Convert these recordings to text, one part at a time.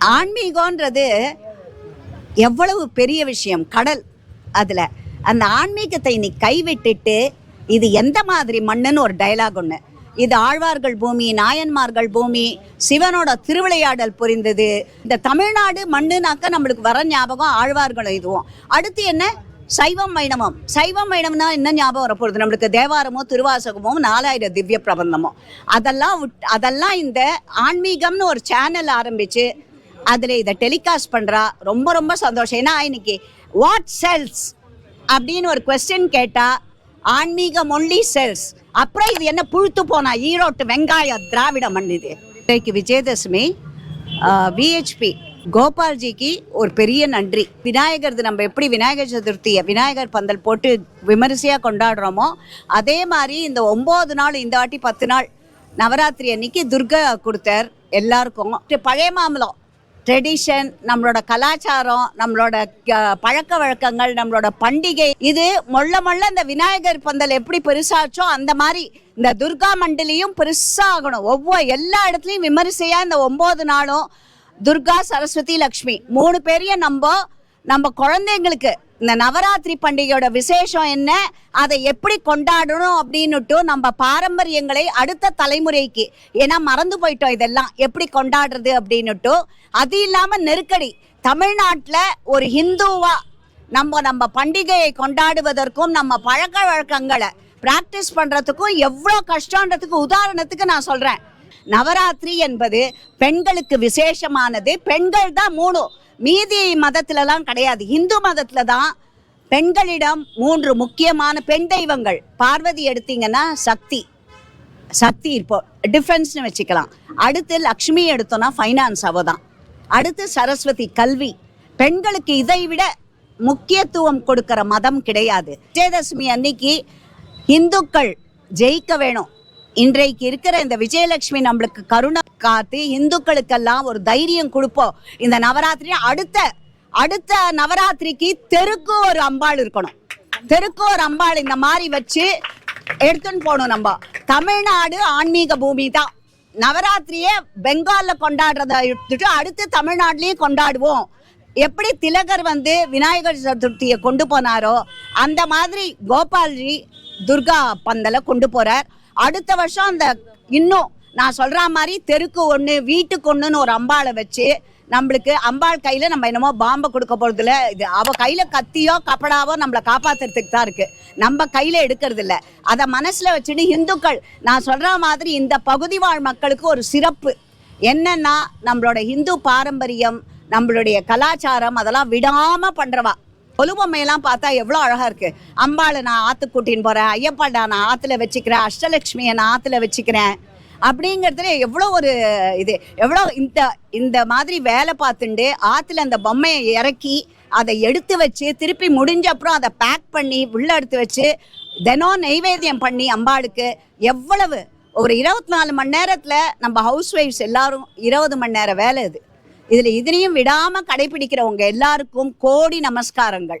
ஆன்மீகம்ன்றது எவ்வளவு பெரிய விஷயம் கடல் அதில். அந்த ஆன்மீகத்தை நீ கைவிட்டுட்டு இது எந்த மாதிரி மண்ணுன்னு ஒரு டைலாக் ஒன்று இது ஆழ்வார்கள் பூமி நாயன்மார்கள் பூமி சிவனோட திருவிளையாடல் புரிந்தது. இந்த தமிழ்நாடு மண்ணுனாக்க நம்மளுக்கு வர ஞாபகம் ஆழ்வார்களும் இதுவும். அடுத்து என்ன? சைவம் வைணவம். சைவம் வைணவம்னா என்ன ஞாபகம் வரப்போகுது? நம்மளுக்கு தேவாரமோ திருவாசகமோ நாலாயிரம் திவ்ய பிரபந்தமோ. அதெல்லாம் விட் அதெல்லாம் இந்த ஆன்மீகம்னு ஒரு சேனல் ஆரம்பிச்சு அதில் இதை டெலிகாஸ்ட் பண்ணுறா ரொம்ப ரொம்ப சந்தோஷம். ஏன்னா இன்னைக்கு வாட் செல்ஸ் அப்படின்னு ஒரு கொஸ்டின் கேட்டால் ஆன்மீகம் ஒன்லி செல்ஸ் அப்புறம் இது என்ன புழுத்து போனா? ஈரோட்டு வெங்காய திராவிட மண் இது. இன்றைக்கு விஜயதசமி விஹெச்பி கோபால்ஜிக்கு ஒரு பெரிய நன்றி. விநாயகர் நம்ம எப்படி விநாயகர் சதுர்த்தியை விநாயகர் பந்தல் போட்டு விமரிசையாக கொண்டாடுறோமோ அதே மாதிரி இந்த ஒம்பது நாள் இந்த வாட்டி பத்து நாள் நவராத்திரி அன்னைக்கு துர்கா கொடுத்தார் எல்லாருக்கும். பழைய மாம்பழம் ட்ரெடிஷன் நம்மளோட கலாச்சாரம் நம்மளோட க- பழக்க வழக்கங்கள் நம்மளோட பண்டிகை இது மொள்ள மொள்ள இந்த விநாயகர் பந்தல் எப்படி பெருசாச்சோ அந்த மாதிரி இந்த துர்கா மண்டலியும் பெருசாகணும். ஒவ்வொரு எல்லா இடத்துலையும் விமரிசையா இந்த ஒன்பது நாளும் துர்கா சரஸ்வதி லக்ஷ்மி. மூணு பேரையும் நம்ம நம்ம குழந்தைங்களுக்கு இந்த நவராத்திரி பண்டிகையோட விசேஷம் என்ன? அதை எப்படி கொண்டாடணும் அப்படின்னுட்டு நம்ம பாரம்பரியங்களை அடுத்த தலைமுறைக்கு ஏன்னா மறந்து போயிட்டோம் இதெல்லாம். எப்படி கொண்டாடுறது அப்படின்னுட்டு அது இல்லாமல் நெருக்கடி. தமிழ்நாட்டில் ஒரு ஹிந்துவா நம்ம நம்ம பண்டிகையை கொண்டாடுவதற்கும் நம்ம பழக்க வழக்கங்களை பிராக்டிஸ் பண்ணுறதுக்கும் எவ்வளோ கஷ்டன்றதுக்கு உதாரணத்துக்கு நான் சொல்கிறேன் நவராத்திரி என்பது பெண்களுக்கு விசேஷமானது. பெண்கள் தான் மூணு மீதி மதத்துலலாம் கிடையாது. இந்து மதத்துல தான் பெண்களிடம் மூன்று முக்கியமான பெண் தெய்வங்கள். பார்வதி எடுத்தீங்கன்னா சக்தி. சக்தி இப்போ டிஃபென்ஸ்னு வச்சுக்கலாம். அடுத்து லக்ஷ்மி எடுத்தோம்னா ஃபைனான்ஸ் அவ தான் அடுத்து சரஸ்வதி கல்வி. பெண்களுக்கு இதை விட முக்கியத்துவம் கொடுக்கிற மதம் கிடையாது. விஜயதசமி அன்னைக்கு இந்துக்கள் ஜெயிக்க வேணும். இன்றைக்கு இருக்கிற இந்த விஜயலட்சுமி நம்மளுக்கு கருணை. காத்து இந்துக்களுக்கெல்லாம் ஒரு தைரியம் கொடுப்போம். இந்த நவராத்திரி அடுத்த அடுத்த நவராத்திரிக்கு தெருக்கு ஒரு அம்பாள் இருக்கணும். தெருக்கு ஒரு அம்பாள் இந்த மாதிரி வச்சு எடுத்துன்னு போகணும் நம்ம. தமிழ்நாடு ஆன்மீக பூமி தான். நவராத்திரியே பெங்கால்ல கொண்டாடுறத எடுத்துட்டு அடுத்து தமிழ்நாட்டிலையும் கொண்டாடுவோம். எப்படி திலகர் வந்து விநாயகர் சதுர்த்தியை கொண்டு போனாரோ அந்த மாதிரி கோபால்ஜி துர்கா பந்தலை கொண்டு போறார். அடுத்த வருஷம் அந்த இன்னும் நான் சொல்ற மாதிரி தெருக்கு ஒன்று வீட்டுக்கு ஒன்றுன்னு ஒரு அம்பாளை வச்சு நம்மளுக்கு அம்பாள் கையில நம்ம என்னமோ பாம்பை கொடுக்க போறது இல்ல இது அவ கையில கத்தியோ கப்படாவோ நம்மளை காப்பாத்துறதுக்கு தான் இருக்கு. நம்ம கையில எடுக்கிறது இல்ல. அதை மனசுல வச்சுட்டு இந்துக்கள் நான் சொல்ற மாதிரி இந்த பகுதி வாழ் மக்களுக்கு ஒரு சிறப்பு. என்னன்னா நம்மளோட இந்து பாரம்பரியம் நம்மளுடைய கலாச்சாரம் அதெல்லாம் விடாம பண்றவா. கொலுபொம்மையெல்லாம் பார்த்தா எவ்வளோ அழகாக இருக்குது அம்பாளை நான் ஆற்று கூட்டின்னு போகிறேன் ஐயப்பாடா நான் ஆற்றுல வச்சுக்கிறேன் அஷ்டலட்சுமியை நான் ஆற்றுல வச்சுக்கிறேன். அப்படிங்கிறதுல எவ்வளோ ஒரு இது எவ்வளோ இந்த இந்த மாதிரி வேலை பார்த்துண்டு ஆற்றுல அந்த பொம்மையை இறக்கி அதை எடுத்து வச்சு திருப்பி முடிஞ்ச அப்புறம் அதை பேக் பண்ணி உள்ள எடுத்து வச்சு தினம் நெய்வேத்தியம் பண்ணி அம்பாளுக்கு எவ்வளவு ஒரு இருபத்தி நாலு மணி நேரத்தில் நம்ம ஹவுஸ் ஒய்ஃப்ஸ் எல்லாரும் இருபது மணி நேரம் வேலை இது. இதில் இதனையும் விடாமல் கடைபிடிக்கிறவங்க எல்லாருக்கும் கோடி நமஸ்காரங்கள்.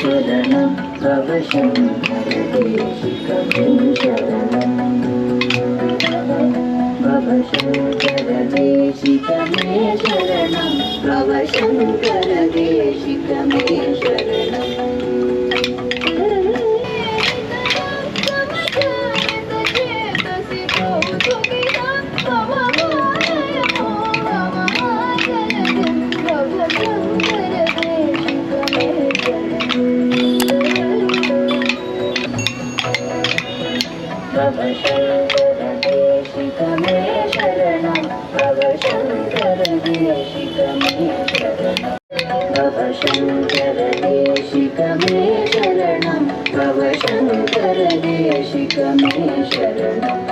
शरणं तव शङ्कर सुन्दर शि गमे शरणं प्रव सुन्दरेषिगमे शरणम्